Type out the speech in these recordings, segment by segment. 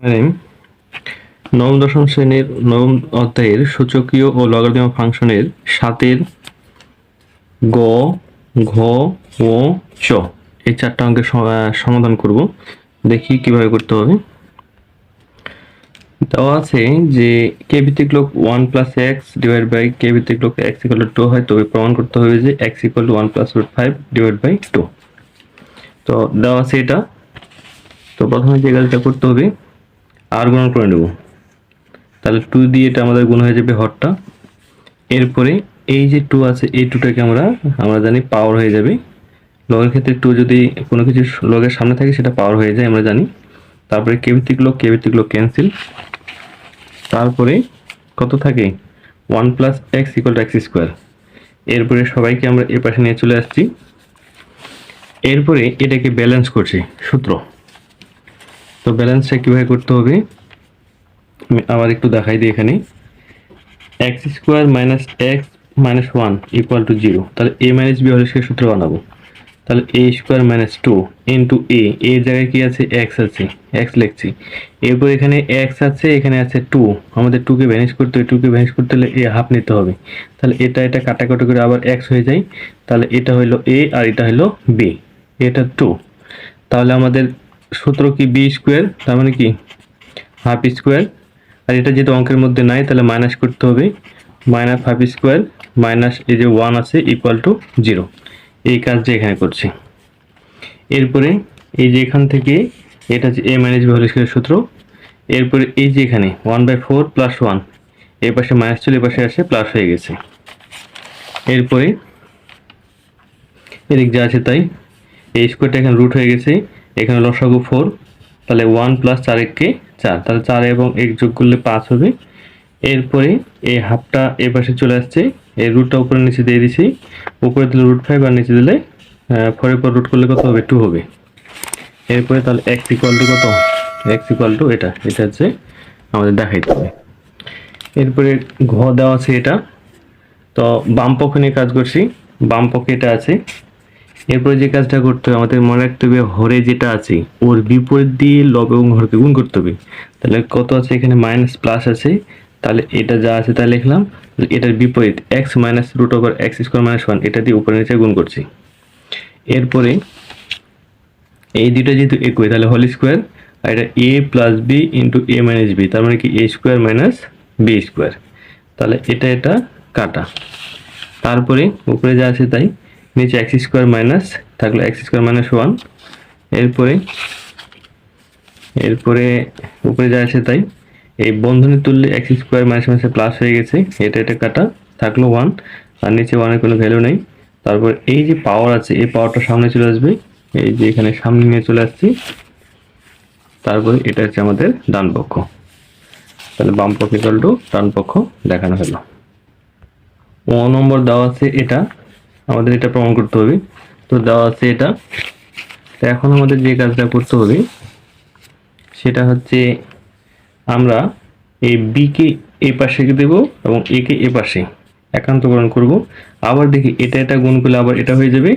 নবম দশম শ্রেণির নবম অধ্যায়ের সূচকীয় ও লগারিদম ফাংশনের সাতের গ, ঘ, ও, চ এই চারটা অঙ্কের সমাধান করব। দেখি কীভাবে করতে হবে। দেওয়া আছে যে কে ভিত্তিক লোক one plus x divide by কে ভিত্তিক লোক এক্স ইকুয়াল টু হয়, তবে প্রমাণ করতে হবে যে x equal to one plus root five divide by two তো দেওয়া আছে এটা। তো প্রথমে যে কাজটা করতে হবে আর গুণ করে নেব। তাহলে টু দিয়ে এটা আমাদের গুণ হয়ে যাবে হরটা। এরপরে এই যে টু আছে, এই টুটাকে আমরা আমরা জানি পাওয়ার হয়ে যাবে। লগের ক্ষেত্রে টু যদি কোনো কিছু লগের সামনে থাকে, সেটা পাওয়ার হয়ে যায়, আমরা জানি। তারপরে কেভিত্তিক লোক কেভিত্তিক লোক ক্যান্সেল তারপরে কত থাকে? One plus x equal to x square এরপরে সবাইকে আমরা এ পাশে নিয়ে চলে আসছি। এরপরে এটাকে ব্যালেন্স করছি, সূত্র। তো ব্যালেন্সটা কীভাবে করতে হবে? আবার একটু দেখাই দিই এখানে। X square minus x minus one equal to zero তাহলে এ মাইনাস বি হলে সে সূত্র বানাবো। তাহলে a square minus two into a এর জায়গায় কি আছে? এক্স আছে। এক্স লিখছি। এরপর এখানে এক্স আছে, এখানে আছে টু আমাদের টুকে ভ্যানিশ করতে হবে। টুকে ভ্যানিশ করতে হলে এ হাফ নিতে হবে। তাহলে এটা এটা কাটাকাটি করে আবার এক্স হয়ে যায়। তাহলে এটা হলো এ আর এটা হলো বি এটা টু তাহলে আমাদের সূত্র কি বি স্কোয়ার তার মানে কি? হাফ স্কোয়ার আর এটা যেহেতু অঙ্কের মধ্যে নাই, তাহলে মাইনাস করতে হবে। মাইনাস হাফ স্কোয়ার মাইনাস এই যে ওয়ান আছে ইকুয়াল টু জিরো এই কাজটা এখানে করছি। এরপরে এই যে এখান থেকে, এটা হচ্ছে এ মাইনাস বি হোল স্কোয়ারের সূত্র। এরপরে এই যে এখানে one by four plus one এই পাশে মাইনাস চলে পাশে আসে প্লাস হয়ে গেছে। এরপরে, এদিক যা আছে তাই। এই স্কোয়ারটা এখানে রুট হয়ে গেছে। এখানে লসাগু ফোর, তাহলে ওয়ান প্লাস চার এককে চার, তাহলে চার এবং এক যোগ করলে পাঁচ হবে। এরপরে এই হাফটা এ পাশে চলে আসছে, এই রুটটা উপরে নিচে দিয়ে দিছি, উপরে দিলে রুট ফাইভ আর নিচে দিলে ফোরের পর রুট করলে কত হবে? টু হবে। এরপরে তাহলে এক্স ইকুয়াল টু কত? এক্স ইকুয়াল টু এটা এটা হচ্ছে আমাদের দেখাইতে হবে। এরপরে ঘ দেওয়া আছে এটা। তো বাম পক্ষ নিয়ে কাজ করছি, বাম পক্ষে এটা আছে। এরপরে যে কাজটা করতে হবে, আমাদের মনে রাখতে হবে হরে যেটা আছে, ওর বিপরীত দিয়ে লব এবং হরকে গুণ করতে হবে। তাহলে কত আছে এখানে? মাইনাস প্লাস আছে। তাহলে এটা যা আছে তা লিখলাম। এটার বিপরীত x minus root over x square minus one, এটা দিয়ে উপরে নিচে গুণ করছি। এরপরে এই দুটো যেহেতু একই, তাহলে হোল স্কোয়ার আর এটা a plus b into a minus b তার মানে কি a square minus b square তাহলে এটা এটা কাটা। তারপরে উপরে যা আছে তাই। নিচে এক্স স্কোয়ার মাইনাস থাকল এক্স স্কোয়ার মাইনাস ওয়ান। এরপরে এরপরে উপরে যা আছে তাই, এই বন্ধনী তুললে এক্স স্কোয়ার মাইনাস মাইনাসে প্লাস হয়ে গেছে, এটা এটা কাটা, থাকল ওয়ান আর নিচে ওয়ানের কোনো ভ্যালু নেই। তারপর এই যে পাওয়ার আছে, এই পাওয়ারটা সামনে চলে আসবে, এই যে এখানে সামনে নিয়ে চলে আসছি। তারপরে এটা হচ্ছে আমাদের ডান পক্ষ। তাহলে বাম পক্ষ ইকাল টু ডান পক্ষ দেখানো হলো। ও নম্বর দেওয়া আছে এটা আমাদের এটা প্রমাণ করতে হবে। তো দেওয়া আছে এটা। তো এখন আমাদের যে কাজটা করতে হবে, সেটা হচ্ছে আমরা এই বিকে এই পাশে দেব এবং একে এ পাশে একান্তকরণ করব। আবার দেখি এটা এটা গুণ করলে আবার এটা হয়ে যাবে,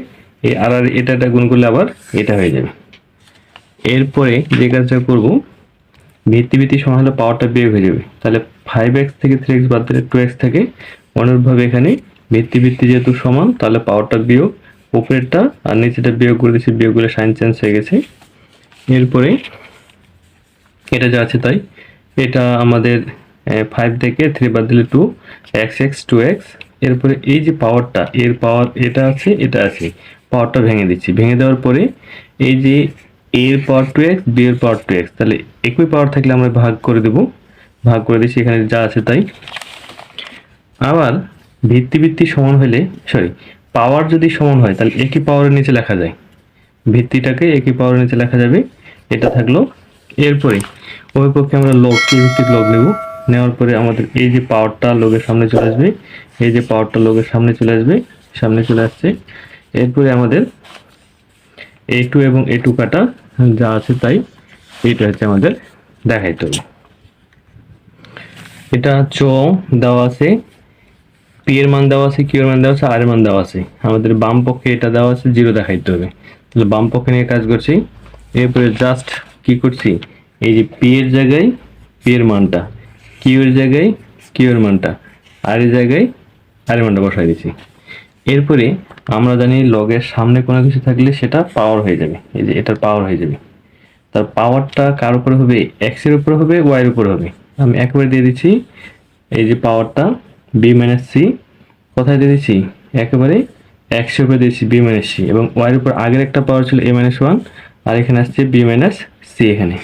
এই আর আর এটা এটা গুণ করলে আবার এটা হয়ে যাবে। এরপরে যে কাজটা করব ভিত্তি ভিত্তি সমান হলে পাওয়ারটা বিয়োগ হয়ে যাবে। তাহলে ফাইভ এক্স থেকে থ্রি এক্স বাদ দিলে টু এক্স থাকে। অনুরূপভাবে এখানে ভিত্তি ভিত্তি যেহেতু সমান, তাহলে পাওয়ারটা বিয়োগ, উপরেরটা, আর নিচেটা বিয়োগ করে দিচ্ছি বিয়োগ করলে সাইন চেঞ্জ হয়ে গেছে। এরপরে এটা যা আছে তাই, এটা আমাদের ফাইভ থেকে থ্রি বাদ দিলে two x x two x এরপরে এই যে পাওয়ারটা এর পাওয়ার এটা আছে এটা আছে পাওয়ারটা ভেঙে দিচ্ছি। ভেঙে দেওয়ার পরে এই যে এর পাওয়ার টু এক্স বি এর পাওয়ার টু এক্স তাহলে একই পাওয়ার থাকলে আমরা ভাগ করে দেব। ভাগ করে দিচ্ছি এখানে যা আছে তাই। আবার ভিত্তি ভিত্তি সমান হলে সরি পাওয়ার যদি সমান হয়, তাহলে একই পাওয়ারের নিচে লেখা যায়? ভিত্তিটাকে একই পাওয়ারের নিচে লেখা যাবে? এটা থাকল এরপরে, ওই পক্ষে আমরা লগ ভিত্তিক লগ নেব। নেওয়ার পরে আমাদের এই যে পাওয়ারটা লোকের সামনে চলে আসবে, এই যে পাওয়ারটা লোকের সামনে চলে আসবে, সামনে চলে আসছে। এরপরে আমাদের এ টু এবং এ টু কাটা যা আছে তাই, এটা হচ্ছে আমাদের দেখাইতে হবে। এটা চ দেওয়া আছে। পি এর মান দেওয়া আছে কিউ এর মান দেওয়া আছে আর এর মান দেওয়া আছে। আমাদের বাম পক্ষে এটা দেওয়া আছে জিরো দেখাইতে হবে। তাহলে বাম পক্ষে নিয়ে কাজ করছি। এরপরে জাস্ট কি করছি? এই যে পি এর জায়গায় পি এর মানটা কিউ এর জায়গায় কিউ এর মানটা আর এর জায়গায় আর এর মানটা বসাই দিচ্ছি এরপরে আমরা জানি লগের সামনে কোনো কিছু থাকলে সেটা পাওয়ার হয়ে যাবে। এই যে এটার পাওয়ার হয়ে যাবে। তার পাওয়ারটা কার উপরে হবে? এক্সের উপরে হবে ওয়াই এর উপরে হবে। আমি একবারে দিয়ে দিচ্ছি, এই যে পাওয়ারটা বি মাইনাস সি কোথায় দিয়ে দিচ্ছি একেবারে এর উপরে দিয়েছি বি মাইনাস সি এবং ওয়াই এর উপর আগের একটা পাওয়ার ছিল এ মাইনাস ওয়ান আর এখানে আসছে বি মাইনাস সি এখানে।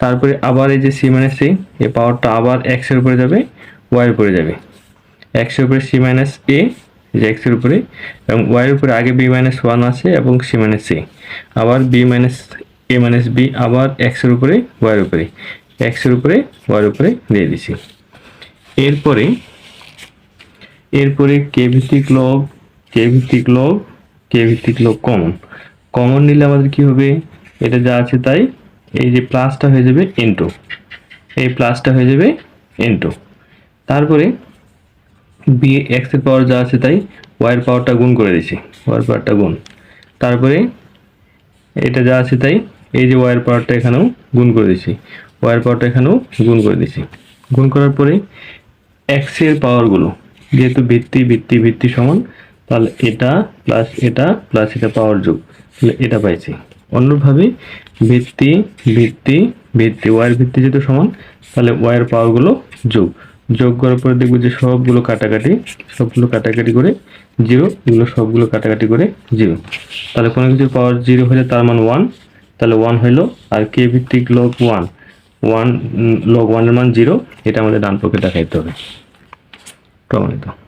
তারপরে আবার এই যে সি মাইনাস সি এই পাওয়ারটা আবার এক্সের উপরে যাবে ওয়াই এর উপরে যাবে। এক্সের উপরে সি মাইনাস এ যে এক্সের উপরে, এবং ওয়াই এর উপরে আগে বি মাইনাস ওয়ান আছে এবং সি মাইনাস সি আবার b minus a minus b আবার এক্সের উপরে ওয়াই এর উপরে। এক্সের উপরে ওয়াই এর উপরে দিয়ে দিছি এরপরে এরপরে কে ভিত্তিক লগ কে ভিত্তিক লগ কে ভিত্তিক লগ কমন কমন নিলে আমাদের কি হবে? এটা যা আছে তাই। এই যে প্লাসটা হয়ে যাবে ইনটু এই প্লাসটা হয়ে যাবে ইনটু তারপরে বি এক্সের পাওয়ার যা আছে তাই ওয়াই এর পাওয়ারটা গুণ করে দিছি ওয়াই এর পাওয়ারটা গুণ। তারপরে এটা যা আছে তাই, এই যে ওয়াই এর পাওয়ারটা এখানেও গুণ করে দিছি ওয়াই এর পাওয়ারটা এখানেও গুণ করে দিছি গুণ করার পরে এক্সের পাওয়ারগুলো যেহেতু ভিত্তি ভিত্তি ভিত্তি সমান, তাহলে এটা প্লাস এটা প্লাস এটা পাওয়ার যোগ। তাহলে এটা পাইছি। অন্যভাবে ভিত্তি ভিত্তি ভিত্তি ওয়াইয়ের ভিত্তি যেহেতু সমান, তাহলে ওয়াইয়ের পাওয়ারগুলো যোগ। যোগ করার পরে দেখব যে সবগুলো কাটাকাটি সবগুলো কাটাকাটি করে জিরো এগুলো সবগুলো কাটাকাটি করে জিরো তাহলে কোনো কিছুর পাওয়ার জিরো হলে তার মান ওয়ান তাহলে ওয়ান হইল, আর কে ভিত্তিক লগ ওয়ান ওয়ান লগ ওয়ানের মান জিরো এটা আমাদের ডান পক্ষে দেখাইতে হবে। প্রমাণিত